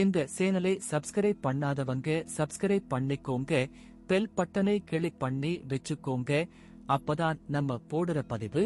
இந்த சேனலை சப்ஸ்கிரைப் பண்ணாதவங்க சப்ஸ்கிரைப் பண்ணிக்கோங்க. பெல் பட்டனை கிளிக் பண்ணி வச்சுக்கோங்க. அப்பதான் நம்ம போடுற பதிவு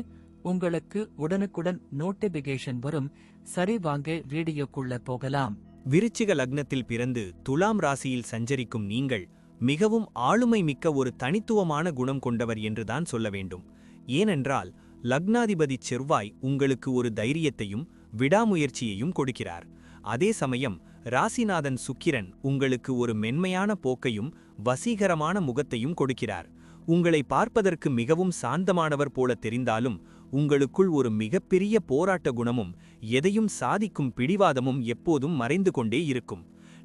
உங்களுக்கு உடனுக்குடன் நோட்டிபிகேஷன் வரும். சரி வாங்க வீடியோக்குள்ள போகலாம். விருச்சிக லக்னத்தில் பிறந்து துலாம் ராசியில் சஞ்சரிக்கும் நீங்கள் மிகவும் ஆளுமை மிக்க ஒரு தனித்துவமான குணம் கொண்டவர் என்றுதான் சொல்ல வேண்டும். ஏனென்றால் லக்னாதிபதி செவ்வாய் உங்களுக்கு ஒரு தைரியத்தையும் விடாமுயற்சியையும் கொடுக்கிறார். அதே சமயம் ராசிநாதன் சுக்கிரன் உங்களுக்கு ஒரு மென்மையான போக்கையும் வசீகரமான முகத்தையும் கொடுக்கிறார். உங்களை பார்ப்பதற்கு மிகவும் சாந்தமானவர் போல தெரிந்தாலும் உங்களுக்குள் ஒரு மிகப்பெரிய போராட்ட குணமும் எதையும் சாதிக்கும் பிடிவாதமும் எப்போதும் மறைந்து கொண்டே இருக்கும்.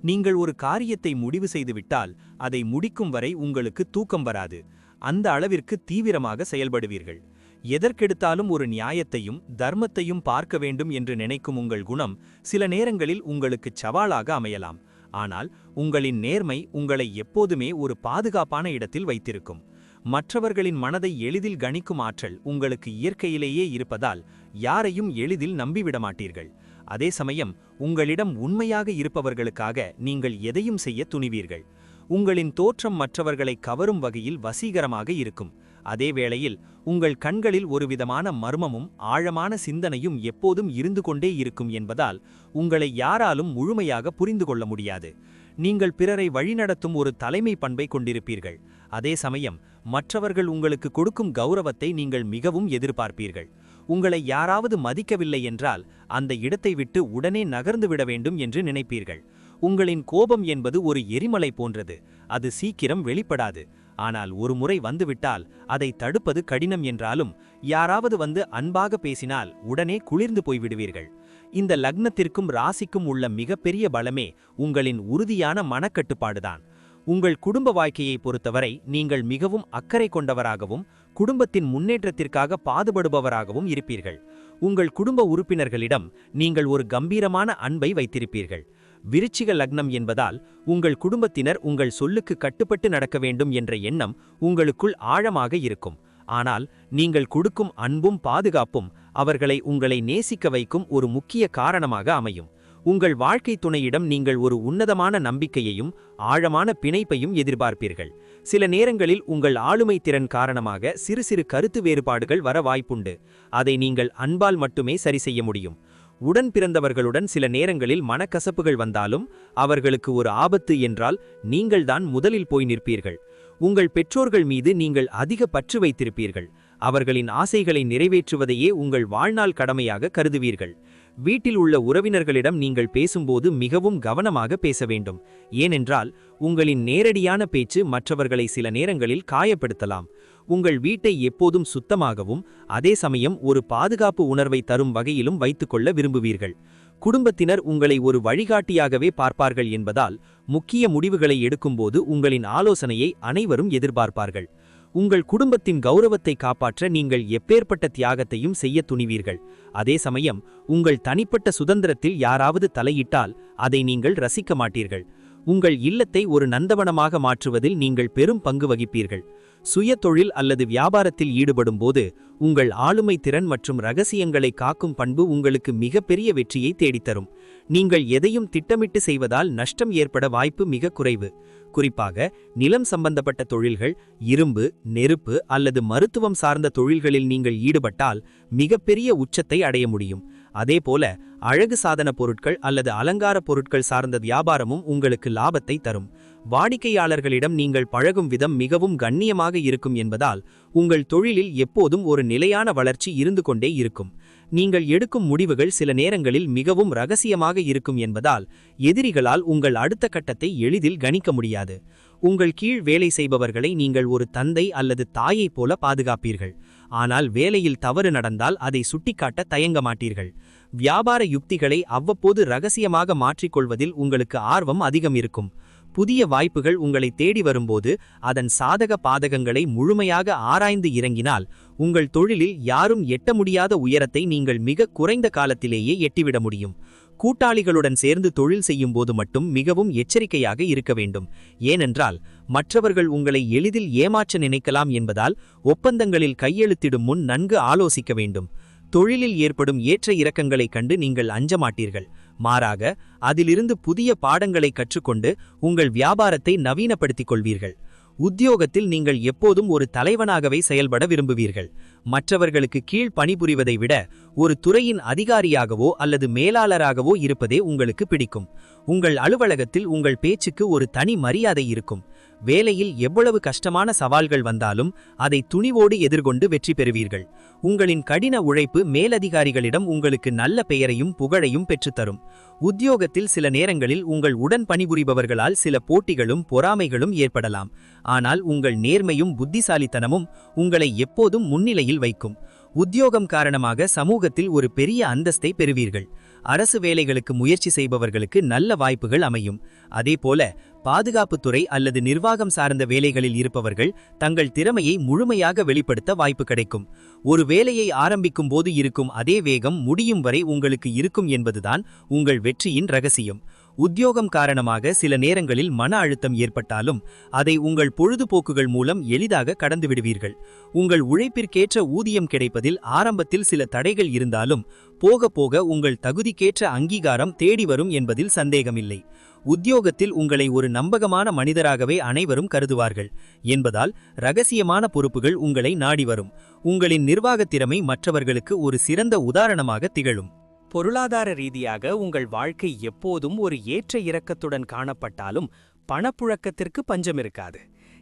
நீங்கள் ஒரு காரியத்தை முடிவு செய்துவிட்டால் அதை முடிக்கும் வரை உங்களுக்கு தூக்கம் வராது. அந்த அளவிற்கு தீவிரமாக செயல்படுவீர்கள். எதற்கெடுத்தாலும் ஒரு நியாயத்தையும் தர்மத்தையும் பார்க்க வேண்டும் என்று நினைக்கும் உங்கள் குணம் சில நேரங்களில் உங்களுக்கு சவாலாக அமையலாம். ஆனால் உங்களின் நேர்மை உங்களை எப்போதுமே ஒரு பாதுகாப்பான இடத்தில் வைத்திருக்கும். மற்றவர்களின் மனதை எளிதில் கணிக்கும் ஆற்றல் உங்களுக்கு இயற்கையிலேயே இருப்பதால் யாரையும் எளிதில் நம்பிவிட மாட்டீர்கள் அதே சமயம் உங்களிடம் உண்மையாக இருப்பவர்களுக்காக நீங்கள் எதையும் செய்ய துணிவீர்கள். உங்களின் தோற்றம் மற்றவர்களை கவரும் வகையில் வசீகரமாக இருக்கும். அதே வேளையில் உங்கள் கண்களில் ஒருவிதமான மர்மமும் ஆழமான சிந்தனையும் எப்போதும் இருந்து கொண்டே இருக்கும் என்பதால் உங்களை யாராலும் முழுமையாக புரிந்து கொள்ள முடியாது. நீங்கள் பிறரை வழிநடத்தும் ஒரு தலைமை பண்பை கொண்டிருப்பீர்கள். அதே சமயம் மற்றவர்கள் உங்களுக்கு கொடுக்கும் கௌரவத்தை நீங்கள் மிகவும் எதிர்பார்ப்பீர்கள். உங்களை யாராவது மதிக்கவில்லை என்றால் அந்த இடத்தை விட்டு உடனே நகர்ந்து விட வேண்டும் என்று நினைப்பீர்கள். உங்களின் கோபம் என்பது ஒரு எரிமலை போன்றது. அது சீக்கிரம் வெளிப்படாது. ஆனால் ஒரு முறை வந்துவிட்டால் அதை தடுப்பது கடினம் என்றாலும் யாராவது வந்து அன்பாக பேசினால் உடனே குளிர்ந்து போய்விடுவீர்கள். இந்த லக்னத்திற்கும் ராசிக்கும் உள்ள மிகப்பெரிய பலமே உங்களின் உறுதியான மனக்கட்டுப்பாடுதான். உங்கள் குடும்ப வாழ்க்கையை பொறுத்தவரை நீங்கள் மிகவும் அக்கறை கொண்டவராகவும் குடும்பத்தின் முன்னேற்றத்திற்காக பாடுபடுபவராகவும் இருப்பீர்கள். உங்கள் குடும்ப உறுப்பினர்களிடம் நீங்கள் ஒரு கம்பீரமான அன்பை வைத்திருப்பீர்கள். விருச்சிக லக்னம் என்பதால் உங்கள் குடும்பத்தினர் உங்கள் சொல்லுக்கு கட்டுப்பட்டு நடக்க வேண்டும் என்ற எண்ணம் உங்களுக்குள் ஆழமாக இருக்கும். ஆனால் நீங்கள் கொடுக்கும் அன்பும் பாதுகாப்பும் அவர்களை உங்களை நேசிக்க வைக்கும் ஒரு முக்கிய காரணமாக அமையும். உங்கள் வாழ்க்கை துணையிடம் நீங்கள் ஒரு உன்னதமான நம்பிக்கையையும் ஆழமான பிணைப்பையும் எதிர்பார்ப்பீர்கள். சில நேரங்களில் உங்கள் ஆளுமை திறன் காரணமாக சிறு சிறு கருத்து வேறுபாடுகள் வர வாய்ப்புண்டு. அதை நீங்கள் அன்பால் மட்டுமே சரி செய்ய முடியும். உடன் பிறந்தவர்களுடன் சில நேரங்களில் மனக்கசப்புகள் வந்தாலும் அவர்களுக்கு ஒரு ஆபத்து என்றால் நீங்கள்தான் முதலில் போய் நிற்பீர்கள். உங்கள் பெற்றோர்கள் மீது நீங்கள் அதிக பற்று வைத்திருப்பீர்கள். அவர்களின் ஆசைகளை நிறைவேற்றுவதையே உங்கள் வாழ்நாள் கடமையாக கருதுவீர்கள். வீட்டில் உள்ள உறவினர்களிடம் நீங்கள் பேசும்போது மிகவும் கவனமாக பேச வேண்டும். ஏனென்றால் உங்களின் நேரடியான பேச்சு மற்றவர்களை சில நேரங்களில் காயப்படுத்தலாம். உங்கள் வீட்டை எப்போதும் சுத்தமாகவும் அதே சமயம் ஒரு பாதுகாப்பு உணர்வை தரும் வகையிலும் வைத்துக்கொள்ள விரும்புவீர்கள். குடும்பத்தினர் உங்களை ஒரு வழிகாட்டியாகவே பார்ப்பார்கள் என்பதால் முக்கிய முடிவுகளை எடுக்கும்போது உங்களின் ஆலோசனையை அனைவரும் எதிர்பார்ப்பார்கள். உங்கள் குடும்பத்தின் கௌரவத்தை காப்பாற்ற நீங்கள் எப்பேற்பட்ட தியாகத்தையும் செய்ய துணிவீர்கள். அதே சமயம் உங்கள் தனிப்பட்ட சுதந்திரத்தில் யாராவது தலையிட்டால் அதை நீங்கள் ரசிக்க மாட்டீர்கள். உங்கள் இல்லத்தை ஒரு நந்தவனமாக மாற்றுவதில் நீங்கள் பெரும் பங்கு வகிப்பீர்கள். சுய தொழில் அல்லது வியாபாரத்தில் ஈடுபடும்போது உங்கள் ஆளுமை திறன் மற்றும் ரகசியங்களை காக்கும் பண்பு உங்களுக்கு மிகப்பெரிய வெற்றியை தேடித்தரும். நீங்கள் எதையும் திட்டமிட்டு செய்வதால் நஷ்டம் ஏற்பட வாய்ப்பு மிக குறைவு. குறிப்பாக நிலம் சம்பந்தப்பட்ட தொழில்கள் இரும்பு நெருப்பு அல்லது மருத்துவம் சார்ந்த தொழில்களில் நீங்கள் ஈடுபட்டால் மிகப்பெரிய உச்சத்தை அடைய முடியும். அதேபோல அழகு சாதன பொருட்கள் அல்லது அலங்கார பொருட்கள் சார்ந்த வியாபாரமும் உங்களுக்கு லாபத்தை தரும். வாடிக்கையாளர்களிடம் நீங்கள் பழகும் விதம் மிகவும் கண்ணியமாக இருக்கும் என்பதால் உங்கள் தொழிலில் எப்போதும் ஒரு நிலையான வளர்ச்சி இருந்து கொண்டே இருக்கும். நீங்கள் எடுக்கும் முடிவுகள் சில நேரங்களில் மிகவும் ரகசியமாக இருக்கும் என்பதால் எதிரிகளால் உங்கள் அடுத்த கட்டத்தை எளிதில் கணிக்க முடியாது. உங்கள் கீழ் வேலை செய்பவர்களை நீங்கள் ஒரு தந்தை அல்லது தாயைப் போல பாதுகாப்பீர்கள். ஆனால் வேலையில் தவறு நடந்தால் அதை சுட்டிக்காட்ட தயங்க மாட்டீர்கள். வியாபார யுக்திகளை அவ்வப்போது ரகசியமாக மாற்றிக்கொள்வதில் உங்களுக்கு ஆர்வம் அதிகம் இருக்கும். புதிய வாய்ப்புகள் உங்களை தேடி வரும்போது அதன் சாதக பாதகங்களை முழுமையாக ஆராய்ந்து இறங்கினால் உங்கள் தொழிலில் யாரும் எட்ட முடியாத உயரத்தை நீங்கள் மிக குறைந்த காலத்திலேயே எட்டிவிட முடியும். கூட்டாளிகளுடன் சேர்ந்து தொழில் செய்யும் போது மட்டும் மிகவும் எச்சரிக்கையாக இருக்க வேண்டும். ஏனென்றால் மற்றவர்கள் உங்களை எளிதில் ஏமாற்ற நினைக்கலாம் என்பதால் ஒப்பந்தங்களில் கையெழுத்திடும் முன் நன்கு ஆலோசிக்க வேண்டும். தொழிலில் ஏற்படும் ஏற்ற இறக்கங்களைக் கண்டு நீங்கள் அஞ்ச மாட்டீர்கள். மாறாக அதிலிருந்து புதிய பாடங்களை கற்றுக்கொண்டு உங்கள் வியாபாரத்தை நவீனப்படுத்திக் கொள்வீர்கள் உத்தியோகத்தில் நீங்கள் எப்போதும் ஒரு தலைவனாகவே செயல்பட விரும்புவீர்கள். மற்றவர்களுக்கு கீழ் பணிபுரிவதை விட ஒரு துறையின் அதிகாரியாகவோ அல்லது மேலாளராகவோ இருப்பதே உங்களுக்கு பிடிக்கும். உங்கள் அலுவலகத்தில் உங்கள் பேச்சுக்கு ஒரு தனி மரியாதை இருக்கும். வேலையில் எவ்வளவு கஷ்டமான சவால்கள் வந்தாலும் அதை துணிவோடு எதிர்கொண்டு வெற்றி பெறுவீர்கள். உங்களின் கடின உழைப்பு மேலதிகாரிகளிடம் உங்களுக்கு நல்ல பெயரையும் புகழையும் பெற்றுத்தரும். உத்தியோகத்தில் சில நேரங்களில் உங்கள் உடன் பணிபுரிபவர்களால் சில போட்டிகளும் பொறாமைகளும் ஏற்படலாம். ஆனால் உங்கள் நேர்மையும் புத்திசாலித்தனமும் உங்களை எப்போதும் முன்னிலையில் வைக்கும். உத்தியோகம் காரணமாக சமூகத்தில் ஒரு பெரிய அந்தஸ்தை பெறுவீர்கள். அரசு வேலைகளுக்கு முயற்சி செய்பவர்களுக்கு நல்ல வாய்ப்புகள் அமையும். அதேபோல பாதுகாப்புத்துறை அல்லது நிர்வாகம் சார்ந்த வேலைகளில் இருப்பவர்கள் தங்கள் திறமையை முழுமையாக வெளிப்படுத்த வாய்ப்பு கிடைக்கும். ஒரு வேலையை ஆரம்பிக்கும் போது இருக்கும் அதே வேகம் முடியும் வரை உங்களுக்கு இருக்கும் என்பதுதான் உங்கள் வெற்றியின் ரகசியம். உத்தியோகம் காரணமாக சில நேரங்களில் மன அழுத்தம் ஏற்பட்டாலும் அதை உங்கள் பொழுதுபோக்குகள் மூலம் எளிதாக கடந்து விடுவீர்கள். உங்கள் உழைப்பிற்கேற்ற ஊதியம் கிடைப்பதில் ஆரம்பத்தில் சில தடைகள் இருந்தாலும் போக போக உங்கள் தகுதிக்கேற்ற அங்கீகாரம் தேடி வரும் என்பதில் சந்தேகமில்லை. உத்தியோகத்தில் உங்களை ஒரு நம்பகமான மனிதராகவே அனைவரும் கருதுவார்கள். என்பதால் ரகசியமான பொறுப்புகள் உங்களை நாடி வரும். உங்களின் நிர்வாகத் திறமை மற்றவர்களுக்கு ஒரு சிறந்த உதாரணமாக திகழும். பொருளாதார ரீதியாக உங்கள் வாழ்க்கை எப்போதும் ஒரு ஏற்ற இறக்கத்துடன் காணப்பட்டாலும் பணப்புழக்கத்திற்கு பஞ்சம் இருக்காது.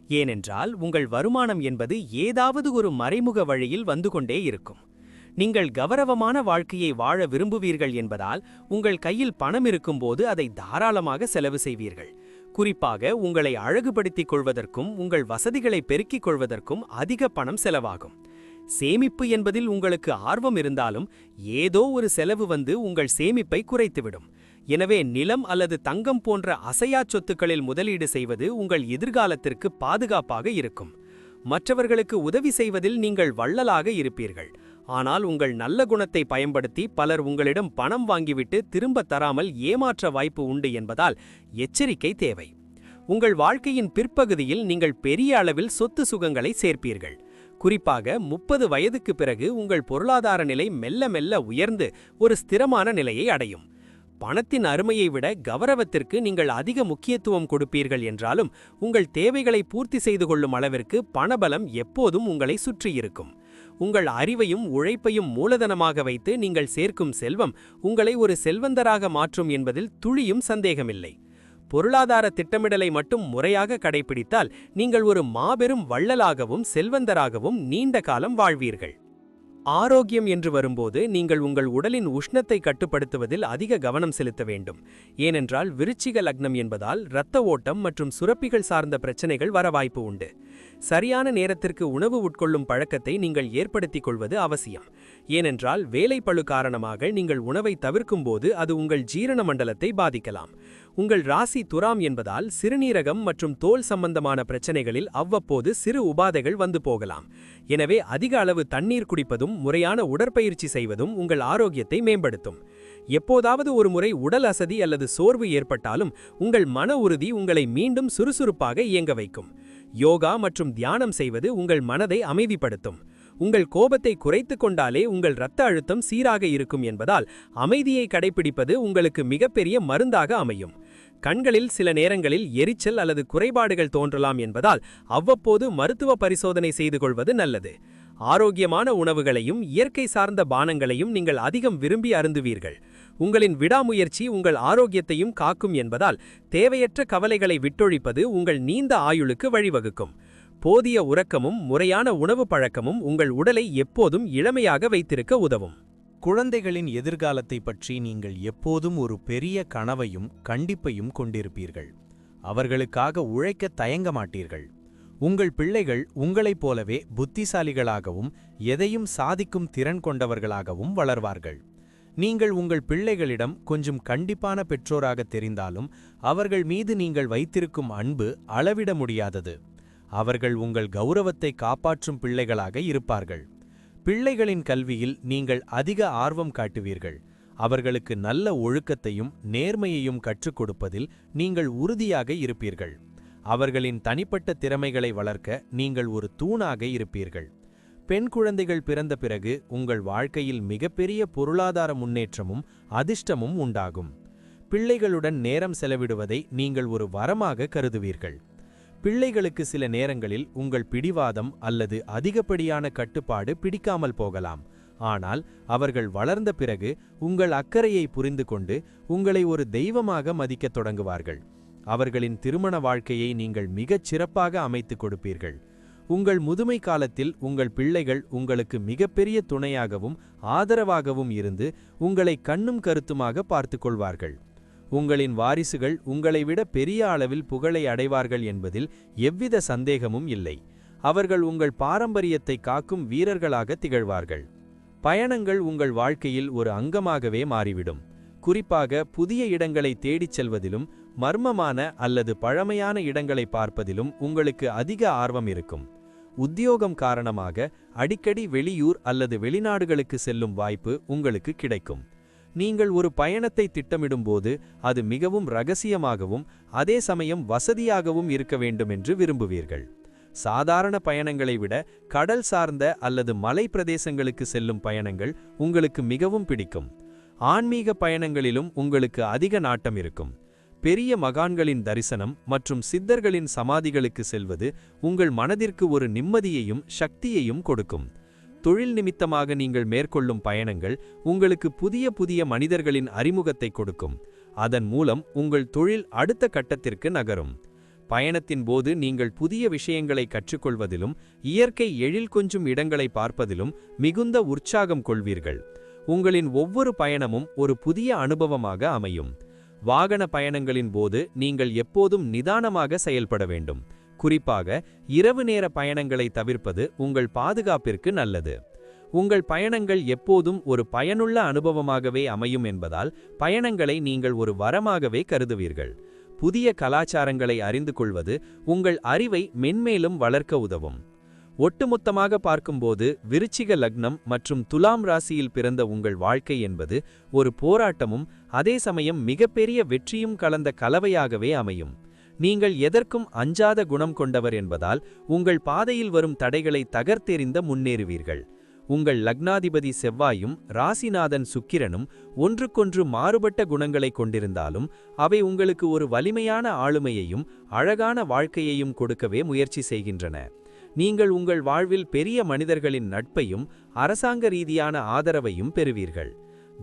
ஏனென்றால் உங்கள் வருமானம் என்பது ஏதாவது ஒரு மறைமுக வழியில் வந்து கொண்டே இருக்கும். நீங்கள் கௌரவமான வாழ்க்கையை வாழ விரும்புவீர்கள் என்பதால் உங்கள் கையில் பணம் இருக்கும்போது அதை தாராளமாக செலவு செய்வீர்கள். குறிப்பாக உங்களை அழகுபடுத்திக் கொள்வதற்கும் உங்கள் வசதிகளை பெருக்கிக் கொள்வதற்கும் அதிக பணம் செலவாகும். சேமிப்பு என்பதில் உங்களுக்கு ஆர்வம் இருந்தாலும் ஏதோ ஒரு செலவு வந்து உங்கள் சேமிப்பை குறைத்துவிடும். எனவே நிலம் அல்லது தங்கம் போன்ற அசையா சொத்துக்களில் முதலீடு செய்வது உங்கள் எதிர்காலத்திற்கு பாதுகாப்பாக இருக்கும். மற்றவர்களுக்கு உதவி செய்வதில் நீங்கள் வள்ளலாக இருப்பீர்கள். ஆனால் உங்கள் நல்ல குணத்தை பயன்படுத்தி பலர் உங்களிடம் பணம் வாங்கிவிட்டு திரும்ப தராமல் ஏமாற்ற வாய்ப்பு உண்டு என்பதால் எச்சரிக்கை தேவை. உங்கள் வாழ்க்கையின் பிற்பகுதியில் நீங்கள் பெரிய அளவில் சொத்து சுகங்களை சேர்ப்பீர்கள். குறிப்பாக முப்பது வயதுக்கு பிறகு உங்கள் பொருளாதார நிலை மெல்ல மெல்ல உயர்ந்து ஒரு ஸ்திரமான நிலையை அடையும். பணத்தின் அருமையை விட கௌரவத்திற்கு நீங்கள் அதிக முக்கியத்துவம் கொடுப்பீர்கள் என்றாலும் உங்கள் தேவைகளை பூர்த்தி செய்து கொள்ளும் அளவிற்கு பணபலம் எப்போதும் உங்களை சுற்றியிருக்கும். உங்கள் அறிவையும் உழைப்பையும் மூலதனமாக வைத்து நீங்கள் சேர்க்கும் செல்வம் உங்களை ஒரு செல்வந்தராக மாற்றும் என்பதில் துளியும் சந்தேகமில்லை. பொருளாதார திட்டமிடலை மட்டும் முறையாக கடைபிடித்தால் நீங்கள் ஒரு மாபெரும் வள்ளலாகவும் செல்வந்தராகவும் நீண்ட காலம் வாழ்வீர்கள். ஆரோக்கியம் என்று வரும்போது நீங்கள் உங்கள் உடலின் உஷ்ணத்தை கட்டுப்படுத்துவதில் அதிக கவனம் செலுத்த வேண்டும். ஏனென்றால் விருச்சிக லக்னம் என்பதால் இரத்த ஓட்டம் மற்றும் சுரப்பிகள் சார்ந்த பிரச்சனைகள் வர வாய்ப்பு உண்டு. சரியான நேரத்திற்கு உணவு உட்கொள்ளும் பழக்கத்தை நீங்கள் ஏற்படுத்திக் கொள்வது அவசியம். ஏனென்றால் வேலைப்பழு காரணமாக நீங்கள் உணவை தவிர்க்கும் போது அது உங்கள் ஜீரண மண்டலத்தை பாதிக்கலாம். உங்கள் ராசி துராம் என்பதால் சிறுநீரகம் மற்றும் தோல் சம்பந்தமான பிரச்சனைகளில் அவ்வப்போது சிறு உபாதைகள் வந்து போகலாம். எனவே அதிக அளவு தண்ணீர் குடிப்பதும் முறையான உடற்பயிற்சி செய்வதும் உங்கள் ஆரோக்கியத்தை மேம்படுத்தும். எப்போதாவது ஒரு முறை உடல் அசதி அல்லது சோர்வு ஏற்பட்டாலும் உங்கள் மன உறுதி உங்களை மீண்டும் சுறுசுறுப்பாக இயங்க வைக்கும். யோகா மற்றும் தியானம் செய்வது உங்கள் மனதை அமைதிப்படுத்தும். உங்கள் கோபத்தை குறைத்து கொண்டாலே உங்கள் இரத்த அழுத்தம் சீராக இருக்கும் என்பதால் அமைதியை கடைபிடிப்பது உங்களுக்கு மிகப்பெரிய மருந்தாக அமையும். கண்களில் சில நேரங்களில் எரிச்சல் அல்லது குறைபாடுகள் தோன்றலாம் என்பதால் அவ்வப்போது மருத்துவ பரிசோதனை செய்து கொள்வது நல்லது. ஆரோக்கியமான உணவுகளையும் இயற்கை சார்ந்த பானங்களையும் நீங்கள் அதிகம் விரும்பி அருந்துவீர்கள். உங்களின் விடாமுயற்சி உங்கள் ஆரோக்கியத்தையும் காக்கும் என்பதால் தேவையற்ற கவலைகளை விட்டொழிப்பது உங்கள் நீண்ட ஆயுளுக்கு வழிவகுக்கும். போதிய உறக்கமும் முறையான உணவு பழக்கமும் உங்கள் உடலை எப்போதும் இளமையாக வைத்திருக்க உதவும். குழந்தைகளின் எதிர்காலத்தை பற்றி நீங்கள் எப்போதும் ஒரு பெரிய கனவையும் கண்டிப்பையும் கொண்டிருப்பீர்கள். அவர்களுக்காக உழைக்க தயங்க மாட்டீர்கள். உங்கள் பிள்ளைகள் உங்களைப் போலவே புத்திசாலிகளாகவும் எதையும் சாதிக்கும் திறன் கொண்டவர்களாகவும் வளர்வார்கள். நீங்கள் உங்கள் பிள்ளைகளிடம் கொஞ்சம் கண்டிப்பான பெற்றோராக தெரிந்தாலும் அவர்கள் மீது நீங்கள் வைத்திருக்கும் அன்பு அளவிட முடியாதது. அவர்கள் உங்கள் கௌரவத்தை காப்பாற்றும் பிள்ளைகளாக இருப்பார்கள். பிள்ளைகளின் கல்வியில் நீங்கள் அதிக ஆர்வம் காட்டுவீர்கள். அவர்களுக்கு நல்ல ஒழுக்கத்தையும் நேர்மையையும் கற்றுக் கொடுப்பதில் நீங்கள் உறுதியாக இருப்பீர்கள். அவர்களின் தனிப்பட்ட திறமைகளை வளர்க்க நீங்கள் ஒரு தூணாக இருப்பீர்கள். பெண் குழந்தைகள் பிறந்த பிறகு உங்கள் வாழ்க்கையில் மிகப்பெரிய பொருளாதார முன்னேற்றமும் அதிர்ஷ்டமும் உண்டாகும். பிள்ளைகளுடன் நேரம் செலவிடுவதை நீங்கள் ஒரு வரமாக கருதுவீர்கள். பிள்ளைகளுக்கு சில நேரங்களில் உங்கள் பிடிவாதம் அல்லது அதிகப்படியான கட்டுப்பாடு பிடிக்காமல் போகலாம். ஆனால் அவர்கள் வளர்ந்த பிறகு உங்கள் அக்கறையை புரிந்து கொண்டு உங்களை ஒரு தெய்வமாக மதிக்கத் தொடங்குவார்கள். அவர்களின் திருமண வாழ்க்கையை நீங்கள் மிகச் சிறப்பாக அமைத்துக் கொடுப்பீர்கள். உங்கள் முதுமை காலத்தில் உங்கள் பிள்ளைகள் உங்களுக்கு மிகப்பெரிய துணையாகவும் ஆதரவாகவும் இருந்து உங்களை கண்ணும் கருத்துமாக பார்த்து கொள்வார்கள். உங்களின் வாரிசுகள் உங்களை விட பெரிய அளவில் புகழை அடைவார்கள் என்பதில் எவ்வித சந்தேகமும் இல்லை. அவர்கள் உங்கள் பாரம்பரியத்தை காக்கும் வீரர்களாக திகழ்வார்கள். பயணங்கள் உங்கள் வாழ்க்கையில் ஒரு அங்கமாகவே மாறிவிடும். குறிப்பாக புதிய இடங்களை தேடிச் செல்வதிலும் மர்மமான அல்லது பழமையான இடங்களை பார்ப்பதிலும் உங்களுக்கு அதிக ஆர்வம் இருக்கும். உத்தியோகம் காரணமாக அடிக்கடி வெளியூர் அல்லது வெளிநாடுகளுக்கு செல்லும் வாய்ப்பு உங்களுக்கு கிடைக்கும். நீங்கள் ஒரு பயணத்தை திட்டமிடும்போது அது மிகவும் ரகசியமாகவும் அதே சமயம் வசதியாகவும் இருக்க வேண்டும் என்று விரும்புவீர்கள். சாதாரண பயணங்களை விட கடல் சார்ந்த அல்லது மலை பிரதேசங்களுக்கு செல்லும் பயணங்கள் உங்களுக்கு மிகவும் பிடிக்கும். ஆன்மீக பயணங்களிலும் உங்களுக்கு அதிக நாட்டம் இருக்கும். பெரிய மகான்களின் தரிசனம் மற்றும் சித்தர்களின் சமாதிகளுக்கு செல்வது உங்கள் மனதிற்கு ஒரு நிம்மதியையும் சக்தியையும் கொடுக்கும். தொழில் நிமித்தமாக நீங்கள் மேற்கொள்ளும் பயணங்கள் உங்களுக்கு புதிய புதிய மனிதர்களின் அறிமுகத்தை கொடுக்கும். அதன் மூலம் உங்கள் தொழில் அடுத்த கட்டத்திற்கு நகரும். பயணத்தின் போது நீங்கள் புதிய விஷயங்களை கற்றுக்கொள்வதிலும் இயற்கை எழில் கொஞ்சும் இடங்களை பார்ப்பதிலும் மிகுந்த உற்சாகம் கொள்வீர்கள். உங்களின் ஒவ்வொரு பயணமும் ஒரு புதிய அனுபவமாக அமையும். வாகன பயணங்களின் போது நீங்கள் எப்போதும் நிதானமாக செயல்பட வேண்டும். குறிப்பாக இரவு நேர பயணங்களை தவிர்ப்பது உங்கள் பாதுகாப்பிற்கு நல்லது. உங்கள் பயணங்கள் எப்போதும் ஒரு பயனுள்ள அனுபவமாகவே அமையும் என்பதால் பயணங்களை நீங்கள் ஒரு வரமாகவே கருதுவீர்கள். புதிய கலாச்சாரங்களை அறிந்து கொள்வது உங்கள் அறிவை மென்மேலும் வளர்க்க உதவும். ஒட்டுமொத்தமாக பார்க்கும்போது விருச்சிக லக்னம் மற்றும் துலாம் ராசியில் பிறந்த உங்கள் வாழ்க்கை என்பது ஒரு போராட்டமும் அதே சமயம் மிகப்பெரிய வெற்றியும் கலந்த கலவையாகவே அமையும். நீங்கள் எதற்கும் அஞ்சாத குணம் கொண்டவர் என்பதால் உங்கள் பாதையில் வரும் தடைகளை தகர்த்தெறிந்த முன்னேறுவீர்கள். உங்கள் லக்னாதிபதி செவ்வாயும் ராசிநாதன் சுக்கிரனும் ஒன்றுக்கொன்று மாறுபட்ட குணங்களை கொண்டிருந்தாலும் அவை உங்களுக்கு ஒரு வலிமையான ஆளுமையையும் அழகான வாழ்க்கையையும் கொடுக்கவே முயற்சி செய்கின்றன. நீங்கள் உங்கள் வாழ்வில் பெரிய மனிதர்களின் நட்பையும் அரசாங்க ரீதியான ஆதரவையும் பெறுவீர்கள்.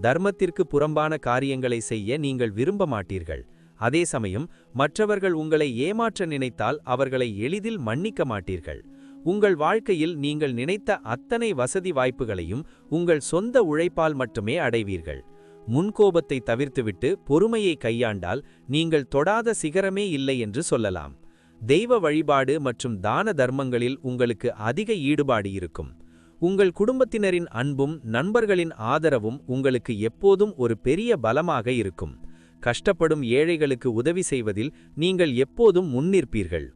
தர்மத்திற்கு புறம்பான காரியங்களை செய்ய நீங்கள் விரும்ப மாட்டீர்கள். அதே சமயம் மற்றவர்கள் உங்களை ஏமாற்ற நினைத்தால் அவர்களை எளிதில் மன்னிக்க மாட்டீர்கள். உங்கள் வாழ்க்கையில் நீங்கள் நினைத்த அத்தனை வசதி வாய்ப்புகளையும் உங்கள் சொந்த உழைப்பால் மட்டுமே அடைவீர்கள். முன்கோபத்தை தவிர்த்துவிட்டு பொறுமையை கையாண்டால் நீங்கள் தொடாத சிகரமே இல்லை என்று சொல்லலாம். தெய்வ வழிபாடு மற்றும் தான தர்மங்களில் உங்களுக்கு அதிக ஈடுபாடு இருக்கும். உங்கள் குடும்பத்தினரின் அன்பும் நண்பர்களின் ஆதரவும் உங்களுக்கு எப்போதும் ஒரு பெரிய பலமாக இருக்கும். கஷ்டப்படும் ஏழைகளுக்கு உதவி செய்வதில் நீங்கள் எப்போதும் முன்னிற்பீர்கள்.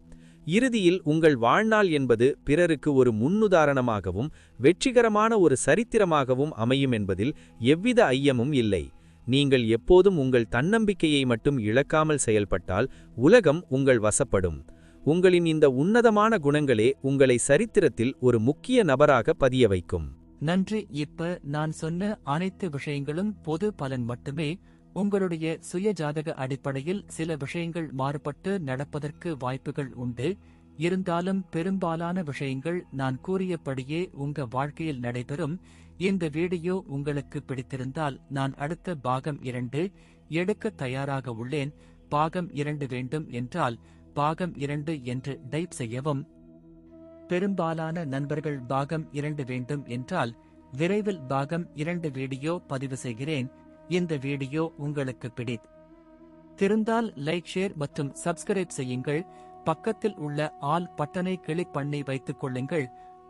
இறுதியில் உங்கள் வாழ்நாள் என்பது பிறருக்கு ஒரு முன்னுதாரணமாகவும் வெற்றிகரமான ஒரு சரித்திரமாகவும் அமையும் என்பதில் எவ்வித ஐயமும் இல்லை. நீங்கள் எப்போதும் உங்கள் தன்னம்பிக்கையை மட்டும் இழக்காமல் செயல்பட்டால் உலகம் உங்கள் வசப்படும். உங்களின் இந்த உன்னதமான குணங்களே உங்களை சரித்திரத்தில் ஒரு முக்கிய நபராக பதிய வைக்கும். நன்றி. இப்ப நான் சொன்ன அனைத்து விஷயங்களும் பொது பலன் மட்டுமே. உங்களுடைய சுய ஜாதக அடிப்படையில் சில விஷயங்கள் மாறுபட்டு நடப்பதற்கு வாய்ப்புகள் உண்டு. இருந்தாலும் பெரும்பாலான விஷயங்கள் நான் கூறியபடியே உங்க வாழ்க்கையில் நடைபெறும். இந்த வீடியோ உங்களுக்கு பிடித்திருந்தால் நான் அடுத்த பாகம் இரண்டு எடுக்க தயாராக உள்ளேன். பாகம் இரண்டு வேண்டும் என்றால் பாகம் இரண்டு என்று டைப் செய்யவும். பெரும்பாலான நண்பர்கள் பாகம் இரண்டு வேண்டும் என்றால் விரைவில் பாகம் இரண்டு வீடியோ பதிவு செய்கிறேன். இந்த வீடியோ உங்களுக்கு பிடித் திருந்தால் லைக் ஷேர் மற்றும் சப்ஸ்கிரைப் செய்யுங்கள். பக்கத்தில் உள்ள ஆல் பட்டனை கிளிக் பண்ணி வைத்துக் கொள்ளுங்கள்.